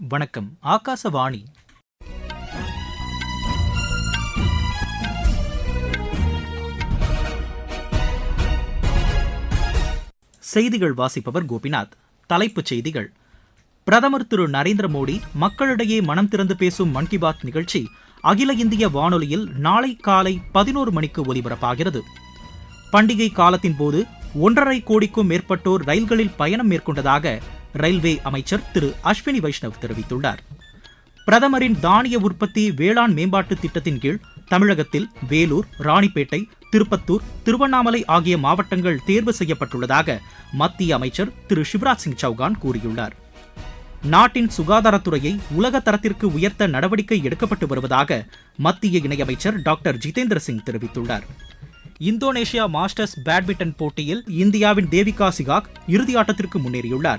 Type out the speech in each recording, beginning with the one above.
வணக்கம் ஆகாசவாணி. செய்திகள் வாசிப்பவர் கோபிநாத். தலைப்புச் செய்திகள். பிரதமர் திரு நரேந்திர மோடி மக்களிடையே மனம் திறந்து பேசும் மன் கி பாத் நிகழ்ச்சி அகில இந்திய வானொலியில் நாளை காலை பதினோரு மணிக்கு ஒலிபரப்பாகிறது. பண்டிகை காலத்தின் போது ஒன்றரை கோடிக்கும் மேற்பட்டோர் ரயில்களில் பயணம் மேற்கொண்டதாக ரயில்வே அமைச்சர் திரு அஸ்வினி வைஷ்ணவ் தெரிவித்துள்ளார். பிரதமரின் தானிய உற்பத்தி வேளாண் மேம்பாட்டு திட்டத்தின் கீழ் தமிழகத்தில் வேலூர் ராணிப்பேட்டை திருப்பத்தூர் திருவண்ணாமலை ஆகிய மாவட்டங்கள் தேர்வு செய்யப்பட்டுள்ளதாக மத்திய அமைச்சர் திரு சிவராஜ் சிங் சௌகான் கூறியுள்ளார். நாட்டின் சுகாதாரத்துறையை உலக தரத்திற்கு உயர்த்த நடவடிக்கை எடுக்கப்பட்டு வருவதாக மத்திய இணையமைச்சர் டாக்டர் ஜிதேந்திர சிங் தெரிவித்துள்ளார். இந்தோனேஷியா மாஸ்டர்ஸ் பேட்மிண்டன் போட்டியில் இந்தியாவின் தேவிகா சிகாக் இறுதியாட்டத்திற்கு முன்னேறியுள்ளார்.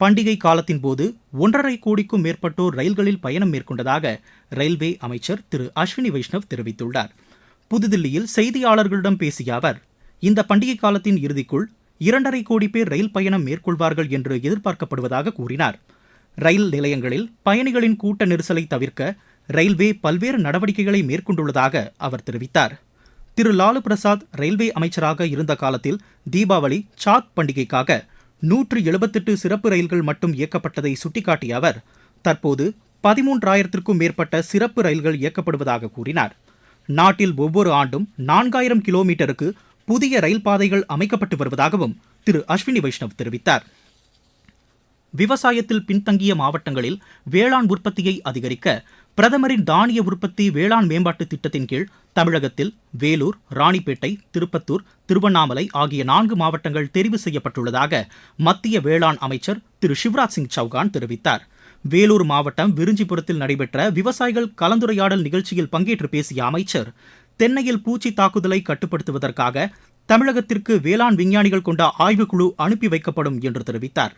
பண்டிகை காலத்தின் போது ஒன்றரை கோடிக்கும் மேற்பட்டோர் ரயில்களில் பயணம் மேற்கொண்டதாக ரயில்வே அமைச்சர் திரு அஸ்வினி வைஷ்ணவ் தெரிவித்துள்ளார். புதுதில்லியில் செய்தியாளர்களிடம் பேசிய அவர் இந்த பண்டிகை காலத்தின் இறுதிக்குள் இரண்டரை கோடி பேர் ரயில் பயணம் மேற்கொள்வார்கள் என்று எதிர்பார்க்கப்படுவதாக கூறினார். ரயில் நிலையங்களில் பயணிகளின் கூட்ட நெரிசலை தவிர்க்க ரயில்வே பல்வேறு நடவடிக்கைகளை மேற்கொண்டுள்ளதாக அவர் தெரிவித்தார். திரு லாலு பிரசாத் ரயில்வே அமைச்சராக இருந்த காலத்தில் தீபாவளி சாத் பண்டிகைக்காக நூற்று எழுபத்தெட்டு சிறப்பு ரயில்கள் மட்டும் இயக்கப்பட்டதை சுட்டிக்காட்டிய அவர் தற்போது பதிமூன்றாயிரத்திற்கும் மேற்பட்ட சிறப்பு ரயில்கள் இயக்கப்படுவதாக கூறினார். நாட்டில் ஒவ்வொரு ஆண்டும் நான்காயிரம் கிலோமீட்டருக்கு புதிய ரயில் பாதைகள் அமைக்கப்பட்டு வருவதாகவும் திரு அஸ்வினி வைஷ்ணவ் தெரிவித்தார். விவசாயத்தில் பின்தங்கிய மாவட்டங்களில் வேளாண் உற்பத்தியை அதிகரிக்க பிரதமரின் தானிய உற்பத்தி வேளாண் மேம்பாட்டு திட்டத்தின் கீழ் தமிழகத்தில் வேலூர் ராணிப்பேட்டை திருப்பத்தூர் திருவண்ணாமலை ஆகிய நான்கு மாவட்டங்கள் தெரிவு செய்யப்பட்டுள்ளதாக மத்திய வேளாண் அமைச்சர் திரு. சிவராஜ் சிங் சௌகான் தெரிவித்தார். வேலூர் மாவட்டம் விருஞ்சிபுரத்தில் நடைபெற்ற விவசாயிகள் கலந்துரையாடல் நிகழ்ச்சியில் பங்கேற்று பேசிய அமைச்சர் தென்னையில் பூச்சி தாக்குதலை கட்டுப்படுத்துவதற்காக தமிழகத்திற்கு வேளாண் விஞ்ஞானிகள் கொண்ட ஆய்வுக்குழு அனுப்பி வைக்கப்படும் என்று தெரிவித்தார்.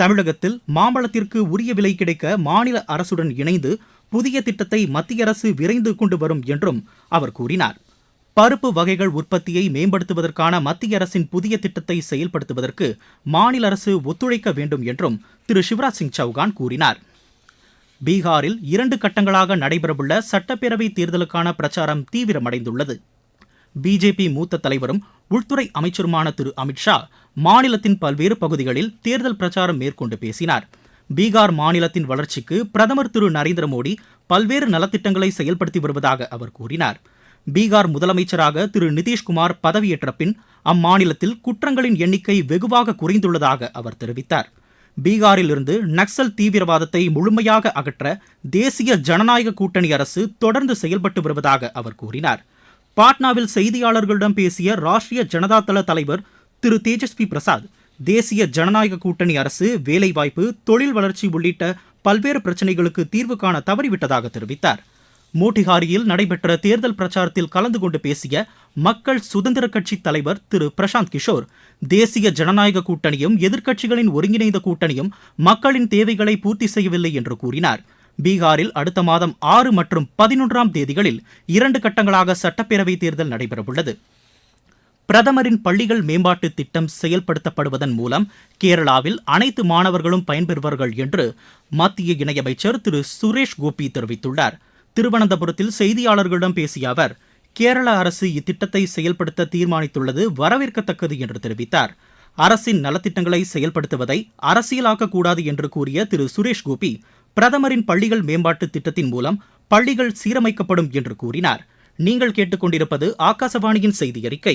தமிழகத்தில் மாம்பழத்திற்கு உரிய விலை கிடைக்க மாநில அரசுடன் இணைந்து புதிய திட்டத்தை மத்திய அரசு விரைந்து கொண்டு வரும் என்றும் அவர் கூறினார். பருப்பு வகைகள் உற்பத்தியை மேம்படுத்துவதற்கான மத்திய அரசின் புதிய திட்டத்தை செயல்படுத்துவதற்கு மாநில அரசு ஒத்துழைக்க வேண்டும் என்றும் திரு. சிவராஜ் சிங் சௌகான் கூறினார். பீகாரில் இரண்டு கட்டங்களாக நடைபெறவுள்ள சட்டப்பேரவை தேர்தலுக்கான பிரச்சாரம் தீவிரமடைந்துள்ளது. பிஜேபி மூத்த தலைவரும் உள்துறை அமைச்சருமான திரு. அமித்ஷா மாநிலத்தின் பல்வேறு பகுதிகளில் தேர்தல் பிரச்சாரம் மேற்கொண்டு பேசினார். பீகார் மாநிலத்தின் வளர்ச்சிக்கு பிரதமர் திரு நரேந்திர மோடி பல்வேறு நலத்திட்டங்களை செயல்படுத்தி வருவதாக அவர் கூறினார். பீகார் முதலமைச்சராக திரு நிதிஷ்குமார் பதவியேற்ற பின் அம்மாநிலத்தில் குற்றங்களின் எண்ணிக்கை வெகுவாக குறைந்துள்ளதாக அவர் தெரிவித்தார். பீகாரிலிருந்து நக்சல் தீவிரவாதத்தை முழுமையாக அகற்ற தேசிய ஜனநாயக கூட்டணி அரசு தொடர்ந்து செயல்பட்டு வருவதாக அவர் கூறினார். பாட்னாவில் செய்தியாளர்களிடம் பேசிய ராஷ்டிரிய ஜனதா தள தலைவர் திரு தேஜஸ்வி பிரசாத் தேசிய ஜனநாயக கூட்டணி அரசு வேலைவாய்ப்பு தொழில் வளர்ச்சி உள்ளிட்ட பல்வேறு பிரச்சினைகளுக்கு தீர்வு காண தவறிவிட்டதாக தெரிவித்தார். மோட்டிஹாரியில் நடைபெற்ற தேர்தல் பிரச்சாரத்தில் கலந்து கொண்டு பேசிய மக்கள் சுதந்திர கட்சி தலைவர் திரு பிரசாந்த் கிஷோர் தேசிய ஜனநாயக கூட்டணியும் எதிர்க்கட்சிகளின் ஒருங்கிணைந்த கூட்டணியும் மக்களின் தேவைகளை பூர்த்தி செய்யவில்லை என்று கூறினார். பீகாரில் அடுத்த மாதம் ஆறு மற்றும் பதினொன்றாம் தேதிகளில் இரண்டு கட்டங்களாக சட்டப்பேரவை தேர்தல் நடைபெறவுள்ளது. பிரதமரின் பள்ளிகள் மேம்பாட்டு திட்டம் செயல்படுத்தப்படுவதன் மூலம் கேரளாவில் அனைத்து மாணவர்களும் பயன்பெறுவார்கள் என்று மத்திய இணையமைச்சர் திரு சுரேஷ் கோபி தெரிவித்துள்ளார். திருவனந்தபுரத்தில் செய்தியாளர்களிடம் பேசிய அவர் கேரள அரசு இத்திட்டத்தை செயல்படுத்த தீர்மானித்துள்ளது வரவேற்கத்தக்கது என்று தெரிவித்தார். அரசின் நலத்திட்டங்களை செயல்படுத்துவதை அரசியலாக்கக்கூடாது என்று கூறிய திரு சுரேஷ் கோபி பிரதமரின் பள்ளிகள் மேம்பாட்டு திட்டத்தின் மூலம் பள்ளிகள் சீரமைக்கப்படும் என்று கூறினார். நீங்கள் கேட்டுக்கொண்டிருப்பது ஆகாசவாணியின் செய்தி அறிக்கை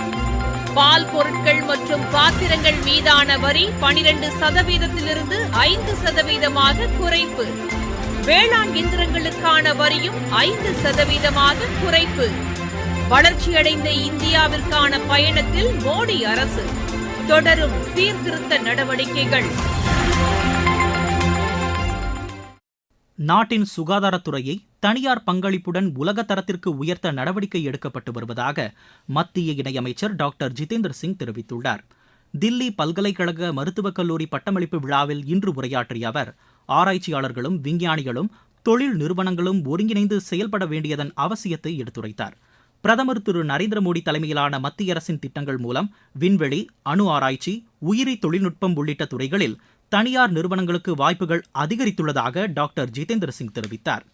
பால் பொருட்கள் மற்றும் பாத்திரங்கள் மீதான வரி பனிரெண்டு சதவீதத்திலிருந்து ஐந்து சதவீதமாக குறைப்பு. வேளாண் இயந்திரங்களுக்கான வரியும் ஐந்து சதவீதமாக குறைப்பு. வளர்ச்சியடைந்த இந்தியாவிற்கான பயணத்தில் மோடி அரசு. தொடரும் சீர்திருத்த நடவடிக்கைகள். நாட்டின் சுகாதாரத்துறையை தனியார் பங்களிப்புடன் உலக தரத்திற்கு உயர்த்த நடவடிக்கை எடுக்கப்பட்டு வருவதாக மத்திய இணையமைச்சர் டாக்டர் ஜிதேந்திர சிங் தெரிவித்துள்ளார். தில்லி பல்கலைக்கழக மருத்துவக் கல்லூரி பட்டமளிப்பு விழாவில் இன்று உரையாற்றிய அவர் ஆராய்ச்சியாளர்களும் விஞ்ஞானிகளும் தொழில் நிறுவனங்களும் ஒருங்கிணைந்து செயல்பட வேண்டியதன் அவசியத்தை எடுத்துரைத்தார். பிரதமர் திரு நரேந்திர மோடி தலைமையிலான மத்திய அரசின் திட்டங்கள் மூலம் விண்வெளி அணு ஆராய்ச்சி உயிரி தொழில்நுட்பம் உள்ளிட்ட துறைகளில் தனியார் நிறுவனங்களுக்கு வாய்ப்புகள் அதிகரித்துள்ளதாக டாக்டர் ஜிதேந்திர சிங் தெரிவித்தார்.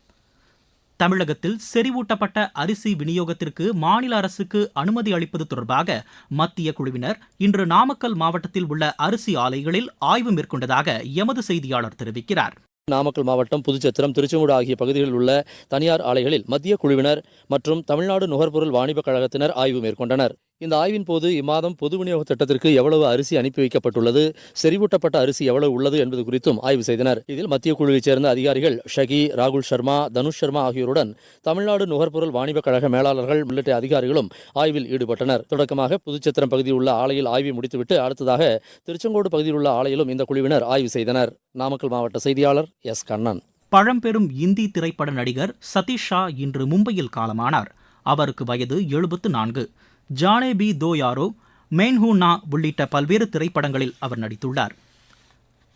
தமிழகத்தில் செறிவூட்டப்பட்ட அரிசி விநியோகத்திற்கு மாநில அரசுக்கு அனுமதி அளிப்பது தொடர்பாக மத்திய குழுவினர் இன்று நாமக்கல் மாவட்டத்தில் உள்ள அரிசி ஆலைகளில் ஆய்வு மேற்கொண்டதாக எமது செய்தியாளர் தெரிவிக்கிறார். நாமக்கல் மாவட்டம் புதுச்சத்திரம் திருச்செங்கோடு ஆகிய பகுதிகளில் உள்ள தனியார் ஆலைகளில் மத்திய குழுவினர் மற்றும் தமிழ்நாடு நுகர்பொருள் வாணிபக் கழகத்தினர் ஆய்வு மேற்கொண்டனர். இந்த ஆய்வின் போது இம்மாதம் பொது விநியோக திட்டத்திற்கு எவ்வளவு அரிசி அனுப்பி வைக்கப்பட்டுள்ளது செறிவூட்டப்பட்ட அரிசி எவ்வளவு உள்ளது என்பது குறித்தும் ஆய்வு செய்தனர். இதில் மத்திய குழுவைச் சேர்ந்த அதிகாரிகள் ஷகி ராகுல் சர்மா தனுஷ் சர்மா ஆகியோருடன் தமிழ்நாடு நுகர்பொருள் வாணிபக் கழக மேலாளர்கள் உள்ளிட்ட அதிகாரிகளும் ஆய்வில் ஈடுபட்டனர். தொடக்கமாக புதுச்சத்திரம் பகுதியில் உள்ள ஆலையில் ஆய்வை முடித்துவிட்டு அடுத்ததாக திருச்செங்கோடு பகுதியில் உள்ள ஆலையிலும் இந்த குழுவினர் ஆய்வு செய்தனர். நாமக்கல் மாவட்ட செய்தியாளர் எஸ். கண்ணன். பழம்பெரும் இந்தி திரைப்பட நடிகர் சதீஷ் ஷா இன்று மும்பையில் காலமானார். அவருக்கு வயது எழுபத்து நான்கு. ஜானே பி தோ யாரோ மெயின்ஹூனா உள்ளிட்ட பல்வேறு திரைப்படங்களில் அவர் நடித்துள்ளார்.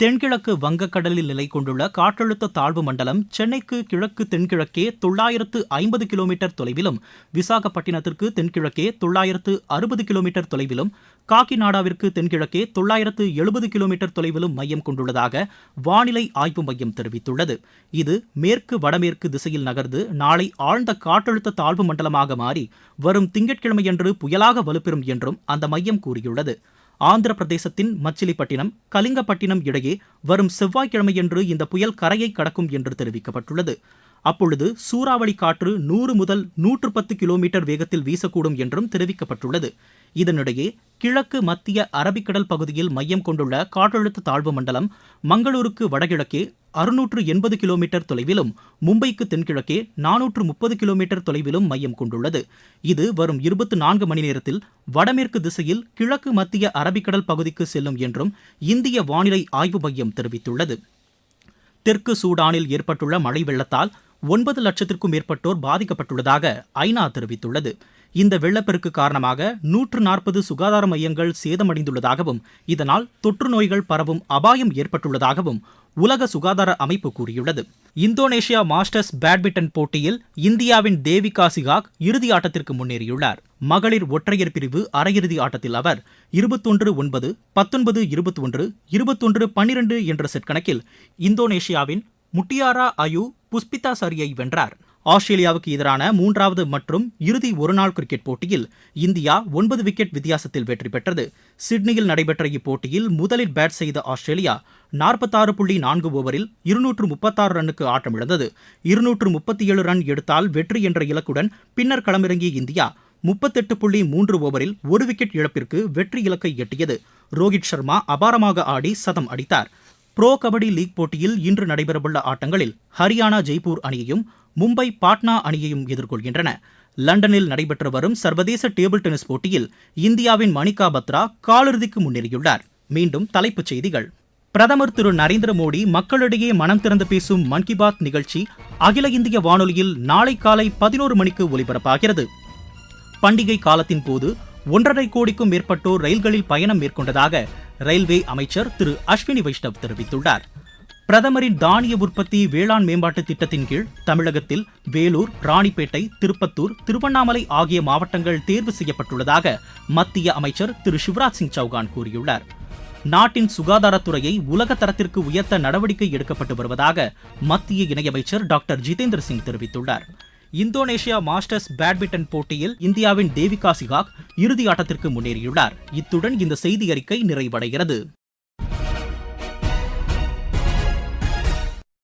தென்கிழக்கு வங்கக்கடலில் நிலை கொண்டுள்ள காற்றழுத்த தாழ்வு மண்டலம் சென்னைக்கு கிழக்கு தென்கிழக்கே தொள்ளாயிரத்து ஐம்பது கிலோமீட்டர் தொலைவிலும் விசாகப்பட்டினத்திற்கு தென்கிழக்கே தொள்ளாயிரத்து அறுபது கிலோமீட்டர் தொலைவிலும் காக்கிநாடாவிற்கு தென்கிழக்கே தொள்ளாயிரத்து எழுபது கிலோமீட்டர் தொலைவிலும் மையம் கொண்டுள்ளதாக வானிலை ஆய்வு மையம் தெரிவித்துள்ளது. இது மேற்கு வடமேற்கு திசையில் நகர்ந்து நாளை ஆழ்ந்த காற்றழுத்த தாழ்வு மண்டலமாக மாறி வரும் திங்கட்கிழமையன்று புயலாக வலுப்பெறும் என்றும் அந்த மையம் கூறியுள்ளது. ஆந்திர பிரதேசத்தின் மச்சிலிப்பட்டினம் கலிங்கப்பட்டினம் இடையே வரும் செவ்வாய்க்கிழமையன்று இந்த புயல் கரையை கடக்கும் என்று தெரிவிக்கப்பட்டுள்ளது. அப்பொழுது சூறாவளி காற்று நூறு முதல் நூற்று பத்து கிலோமீட்டர் வேகத்தில் வீசக்கூடும் என்றும் தெரிவிக்கப்பட்டுள்ளது. இதனிடையே கிழக்கு மத்திய அரபிக்கடல் பகுதியில் மையம் கொண்டுள்ள காற்றழுத்த தாழ்வு மண்டலம் மங்களூருக்கு வடகிழக்கே அறுநூற்று எண்பது கிலோமீட்டர் தொலைவிலும் மும்பைக்கு தென்கிழக்கே நானூற்று முப்பது கிலோமீட்டர் தொலைவிலும் மையம் கொண்டுள்ளது. இது வரும் இருபத்தி நான்கு மணி நேரத்தில் வடமேற்கு திசையில் கிழக்கு மத்திய அரபிக்கடல் பகுதிக்கு செல்லும் என்றும் இந்திய வானிலை ஆய்வு மையம் தெரிவித்துள்ளது. தெற்கு சூடானில் ஏற்பட்டுள்ள மழை வெள்ளத்தால் ஒன்பது லட்சத்திற்கும் மேற்பட்டோர் பாதிக்கப்பட்டுள்ளதாக ஐநா தெரிவித்துள்ளது. இந்த வெள்ளப்பெருக்கு காரணமாக நூற்று நாற்பது சுகாதார மையங்கள் சேதமடைந்துள்ளதாகவும் இதனால் தொற்று நோய்கள் பரவும் அபாயம் ஏற்பட்டுள்ளதாகவும் உலக சுகாதார அமைப்பு கூறியுள்ளது. இந்தோனேஷியா மாஸ்டர்ஸ் பேட்மிண்டன் போட்டியில் இந்தியாவின் தேவிகா சிகாக் இறுதி ஆட்டத்திற்கு முன்னேறியுள்ளார். மகளிர் ஒற்றையர் பிரிவு அரையிறுதி ஆட்டத்தில் அவர் இருபத்தொன்று ஒன்பது பத்தொன்பது இருபத்தி ஒன்று இருபத்தொன்று பன்னிரண்டு என்ற செட் கணக்கில் இந்தோனேஷியாவின் முட்டியாரா அயு புஷ்பிதா சரியை வென்றார். ஆஸ்திரேலியாவுக்கு எதிரான மூன்றாவது மற்றும் இறுதி ஒருநாள் கிரிக்கெட் போட்டியில் இந்தியா ஒன்பது விக்கெட் வித்தியாசத்தில் வெற்றி பெற்றது. சிட்னியில் நடைபெற்ற இப்போட்டியில் முதலில் பேட் செய்த ஆஸ்திரேலியா நாற்பத்தாறு புள்ளி நான்கு ஓவரில் இருநூற்று முப்பத்தாறு ரன்னுக்கு ஆட்டமிழந்தது. இருநூற்று முப்பத்தி ஏழு ரன் எடுத்தால் வெற்றி என்ற இலக்குடன் பின்னர் களமிறங்கிய இந்தியா முப்பத்தெட்டு புள்ளி மூன்று ஓவரில் ஒரு விக்கெட் இழப்பிற்கு வெற்றி இலக்கை எட்டியது. ரோஹித் சர்மா அபாரமாக ஆடி சதம் அடித்தார். ப்ரோ கபடி லீக் போட்டியில் இன்று நடைபெறவுள்ள ஆட்டங்களில் ஹரியானா ஜெய்ப்பூர் அணியையும் மும்பை பாட்னா அணியையும் எதிர்கொள்கின்றன. லண்டனில் நடைபெற்று வரும் சர்வதேச டேபிள் டென்னிஸ் போட்டியில் இந்தியாவின் மணிகா பத்ரா காலிறுதிக்கு முன்னேறியுள்ளார். மீண்டும் தலைப்புச் செய்திகள். பிரதமர் திரு நரேந்திர மோடி மக்களிடையே மனம் திறந்து பேசும் மன் கி பாத் நிகழ்ச்சி அகில இந்திய வானொலியில் நாளை காலை பதினோரு மணிக்கு ஒலிபரப்பாகிறது. பண்டிகை காலத்தின் போது ஒன்றரை கோடிக்கும் மேற்பட்டோர் ரயில்களில் பயணம் மேற்கொண்டதாக ரயில்வே அமைச்சர் திரு அஸ்வினி வைஷ்ணவ் தெரிவித்துள்ளார். பிரதமரின் தானிய உற்பத்தி வேளாண் மேம்பாட்டு திட்டத்தின் கீழ் தமிழகத்தில் வேலூர் ராணிப்பேட்டை திருப்பத்தூர் திருவண்ணாமலை ஆகிய மாவட்டங்கள் தேர்வு செய்யப்பட்டுள்ளதாக மத்திய அமைச்சர் திரு சிவராஜ் சிங் சௌகான் கூறியுள்ளார். நாட்டின் சுகாதாரத்துறையை உலக தரத்திற்கு உயர்த்த நடவடிக்கை எடுக்கப்பட்டு வருவதாக மத்திய இணையமைச்சர் டாக்டர் ஜிதேந்திர சிங் தெரிவித்துள்ளார். இந்தோனேஷியா மாஸ்டர்ஸ் பேட்மிண்டன் போட்டியில் இந்தியாவின் தேவிகா சிகாக் இறுதி ஆட்டத்திற்கு முன்னேறியுள்ளார். இத்துடன் இந்த செய்தி அறிக்கை நிறைவடைகிறது.